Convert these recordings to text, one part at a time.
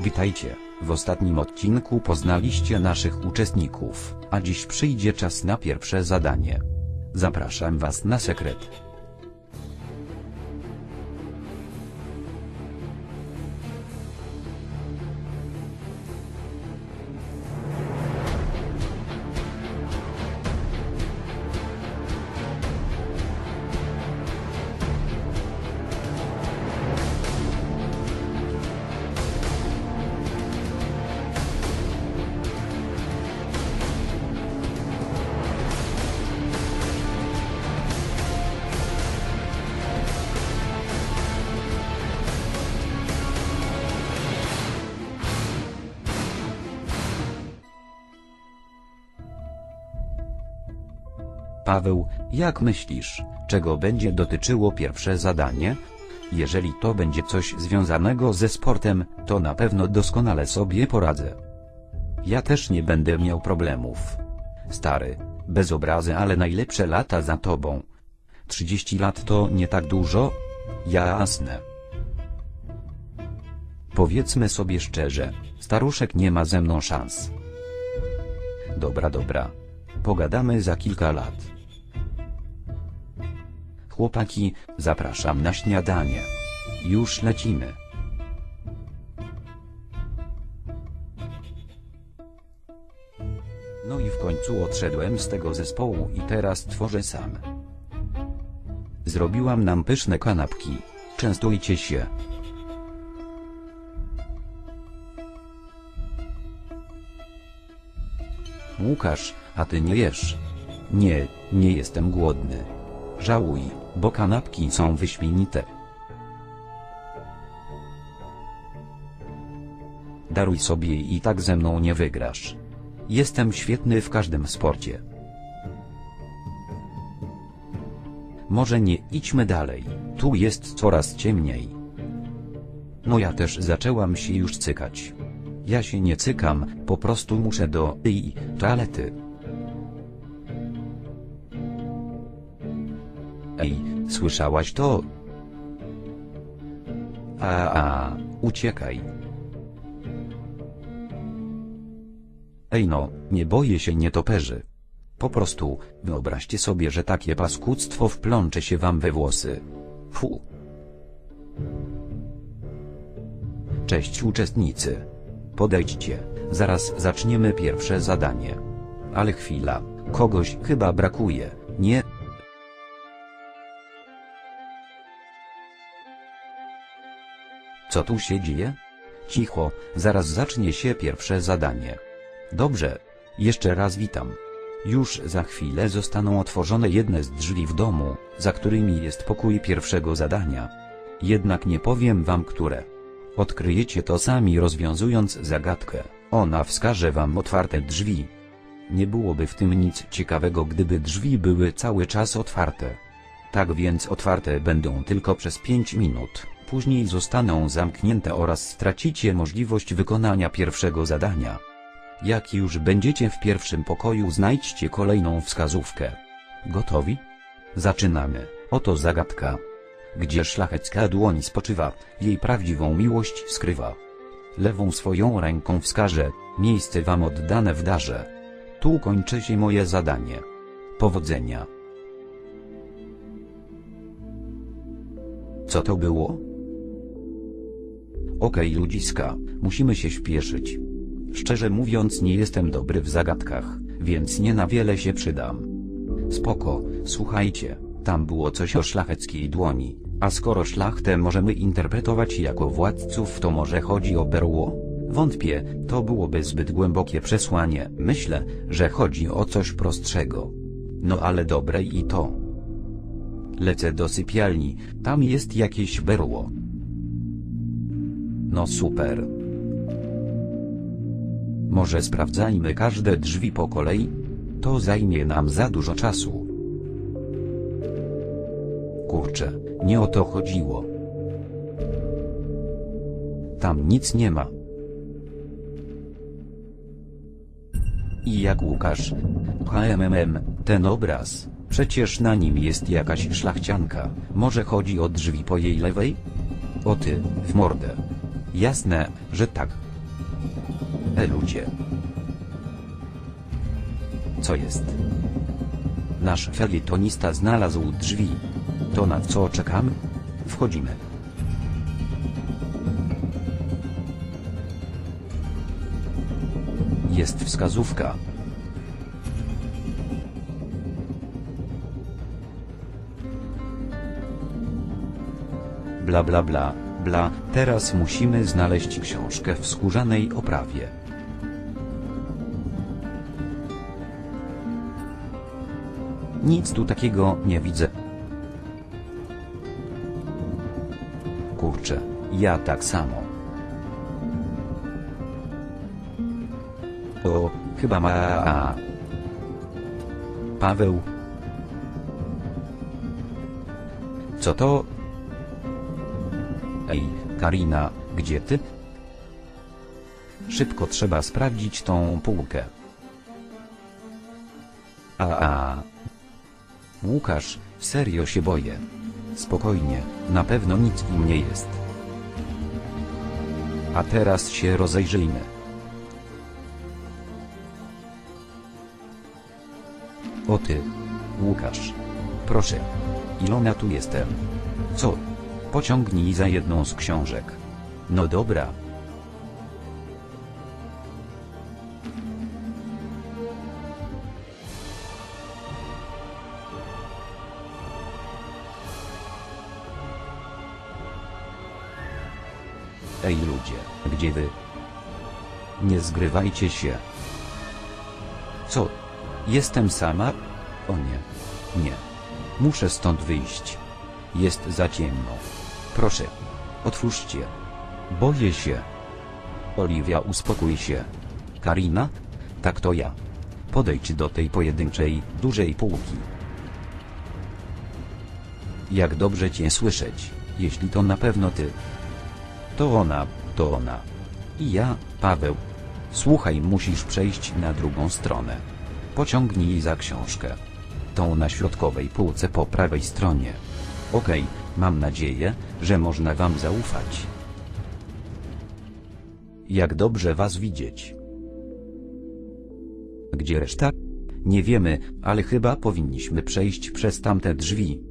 Witajcie, w ostatnim odcinku poznaliście naszych uczestników, a dziś przyjdzie czas na pierwsze zadanie. Zapraszam was na sekret. Paweł, jak myślisz, czego będzie dotyczyło pierwsze zadanie? Jeżeli to będzie coś związanego ze sportem, to na pewno doskonale sobie poradzę. Ja też nie będę miał problemów. Stary, bez obrazy, ale najlepsze lata za tobą. 30 lat to nie tak dużo? Jasne. Powiedzmy sobie szczerze, staruszek nie ma ze mną szans. Dobra, dobra. Pogadamy za kilka lat. Chłopaki, zapraszam na śniadanie. Już lecimy. No i w końcu odszedłem z tego zespołu i teraz tworzę sam. Zrobiłam nam pyszne kanapki. Częstujcie się. Łukasz, a ty nie jesz? Nie, nie jestem głodny. Żałuj, bo kanapki są wyśmienite. Daruj sobie i tak ze mną nie wygrasz. Jestem świetny w każdym sporcie. Może nie idźmy dalej, tu jest coraz ciemniej. No ja też zaczęłam się już cykać. Ja się nie cykam, po prostu muszę do i toalety. Ej, słyszałaś to? A, a, uciekaj. Ej no, nie boję się nietoperzy. Po prostu, wyobraźcie sobie, że takie paskudztwo wplącze się wam we włosy. Fu. Cześć uczestnicy. Podejdźcie, zaraz zaczniemy pierwsze zadanie. Ale chwila, kogoś chyba brakuje, Co tu się dzieje? Cicho, zaraz zacznie się pierwsze zadanie. Dobrze, jeszcze raz witam. Już za chwilę zostaną otworzone jedne z drzwi w domu, za którymi jest pokój pierwszego zadania. Jednak nie powiem wam które. Odkryjecie to sami rozwiązując zagadkę, ona wskaże wam otwarte drzwi. Nie byłoby w tym nic ciekawego gdyby drzwi były cały czas otwarte. Tak więc otwarte będą tylko przez 5 minut, później zostaną zamknięte oraz stracicie możliwość wykonania pierwszego zadania. Jak już będziecie w pierwszym pokoju znajdźcie kolejną wskazówkę. Gotowi? Zaczynamy, oto zagadka. Gdzie szlachecka dłoń spoczywa, jej prawdziwą miłość skrywa. Lewą swoją ręką wskaże, miejsce wam oddane w darze. Tu kończy się moje zadanie. Powodzenia. Co to było? Okej ludziska, musimy się śpieszyć. Szczerze mówiąc nie jestem dobry w zagadkach, więc nie na wiele się przydam. Spoko, słuchajcie, tam było coś o szlacheckiej dłoni, a skoro szlachtę możemy interpretować jako władców to może chodzi o berło? Wątpię, to byłoby zbyt głębokie przesłanie, myślę, że chodzi o coś prostszego. No ale dobre i to. Lecę do sypialni, tam jest jakieś berło. No super. Może sprawdzajmy każde drzwi po kolei? To zajmie nam za dużo czasu. Kurczę, nie o to chodziło. Tam nic nie ma. I jak Łukasz? HMMM, ten obraz, przecież na nim jest jakaś szlachcianka, może chodzi o drzwi po jej lewej? O ty, w mordę. Jasne, że tak, E ludzie. Co jest? Nasz felietonista znalazł drzwi. To na co czekamy? Wchodzimy. Jest wskazówka. Bla bla bla, teraz musimy znaleźć książkę w skórzanej oprawie. Nic tu takiego nie widzę. Kurczę, ja tak samo. O, chyba ma. Paweł. Co to? Ej, Karina, gdzie ty? Szybko trzeba sprawdzić tą półkę. A, a. Łukasz, serio się boję. Spokojnie, na pewno nic im nie jest. A teraz się rozejrzyjmy. O ty, Łukasz. Proszę. Ilona tu jestem. Co? Pociągnij za jedną z książek. No dobra. Ej ludzie, gdzie wy? Nie zgrywajcie się. Co? Jestem sama? O nie. Nie. Muszę stąd wyjść. Jest za ciemno. Proszę. Otwórzcie. Boję się. Oliwia uspokój się. Karina? Tak to ja. Podejdź do tej pojedynczej, dużej półki. Jak dobrze cię słyszeć, jeśli to na pewno ty. To ona, to ona. I ja, Paweł. Słuchaj, musisz przejść na drugą stronę. Pociągnij za książkę. Tą na środkowej półce po prawej stronie. Okej, mam nadzieję, że można wam zaufać. Jak dobrze was widzieć. Gdzie reszta? Nie wiemy, ale chyba powinniśmy przejść przez tamte drzwi.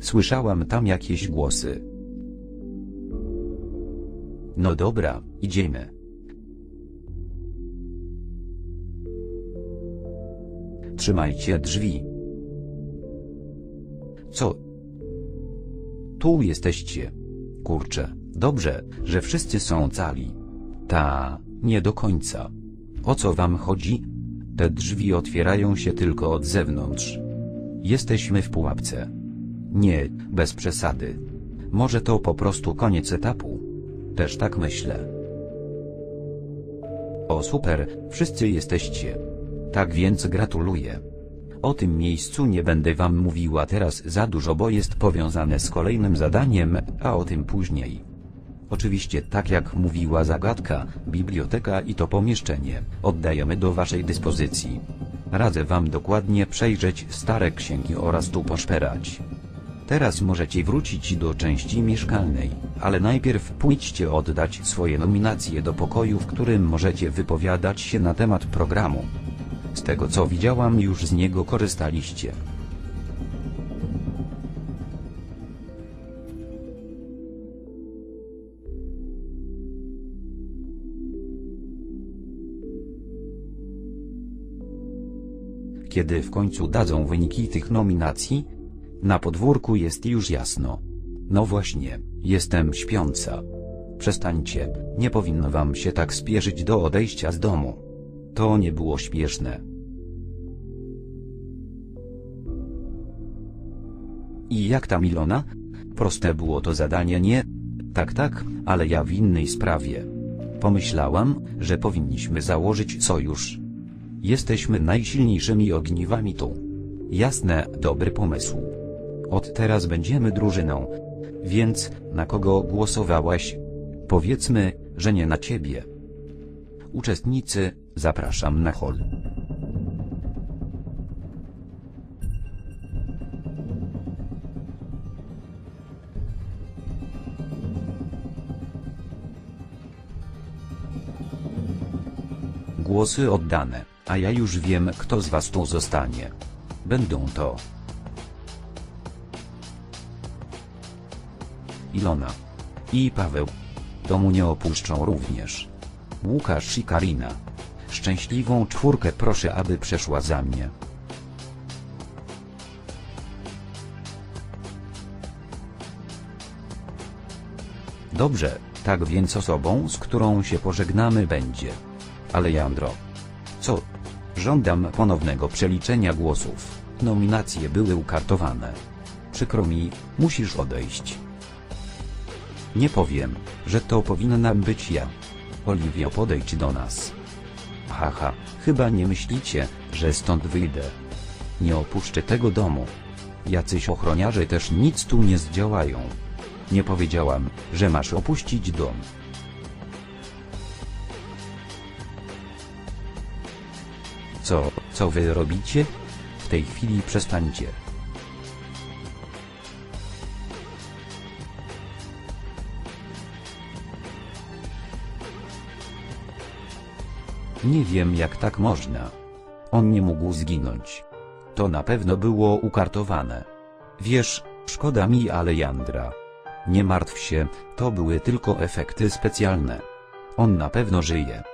Słyszałam tam jakieś głosy. No dobra, idziemy. Trzymajcie drzwi. Co? Tu jesteście. Kurczę, dobrze, że wszyscy są cali. Ta, nie do końca. O co wam chodzi? Te drzwi otwierają się tylko od zewnątrz. Jesteśmy w pułapce. Nie, bez przesady. Może to po prostu koniec etapu. Też tak myślę. O super, wszyscy jesteście. Tak więc gratuluję. O tym miejscu nie będę wam mówiła teraz za dużo, bo jest powiązane z kolejnym zadaniem, a o tym później. Oczywiście tak jak mówiła zagadka, biblioteka i to pomieszczenie oddajemy do waszej dyspozycji. Radzę wam dokładnie przejrzeć stare księgi oraz tu poszperać. Teraz możecie wrócić do części mieszkalnej, ale najpierw pójdźcie oddać swoje nominacje do pokoju, w którym możecie wypowiadać się na temat programu. Z tego co widziałam już z niego korzystaliście. Kiedy w końcu dadzą wyniki tych nominacji? Na podwórku jest już jasno. No właśnie, jestem śpiąca. Przestańcie, nie powinno wam się tak spieszyć do odejścia z domu. To nie było śpieszne. I jak tam Ilona? Proste było to zadanie, nie? Tak, tak, ale ja w innej sprawie. Pomyślałam, że powinniśmy założyć sojusz. Jesteśmy najsilniejszymi ogniwami tu. Jasne, dobry pomysł. Od teraz będziemy drużyną. Więc, na kogo głosowałaś? Powiedzmy, że nie na ciebie. Uczestnicy, zapraszam na hol. Głosy oddane, a ja już wiem kto z was tu zostanie. Będą to Ilona i Paweł. Domu nie opuszczą również. Łukasz i Karina. Szczęśliwą czwórkę proszę aby przeszła za mnie. Dobrze, tak więc osobą z którą się pożegnamy będzie. Alejandro. Co? Żądam ponownego przeliczenia głosów. Nominacje były ukartowane. Przykro mi, musisz odejść. Nie powiem, że to powinna być ja. Oliwio podejdź do nas. Haha, chyba nie myślicie, że stąd wyjdę. Nie opuszczę tego domu. Jacyś ochroniarze też nic tu nie zdziałają. Nie powiedziałam, że masz opuścić dom. Co, co wy robicie? W tej chwili przestańcie. Nie wiem jak tak można. On nie mógł zginąć. To na pewno było ukartowane. Wiesz, szkoda mi Alejandra. Nie martw się, to były tylko efekty specjalne. On na pewno żyje.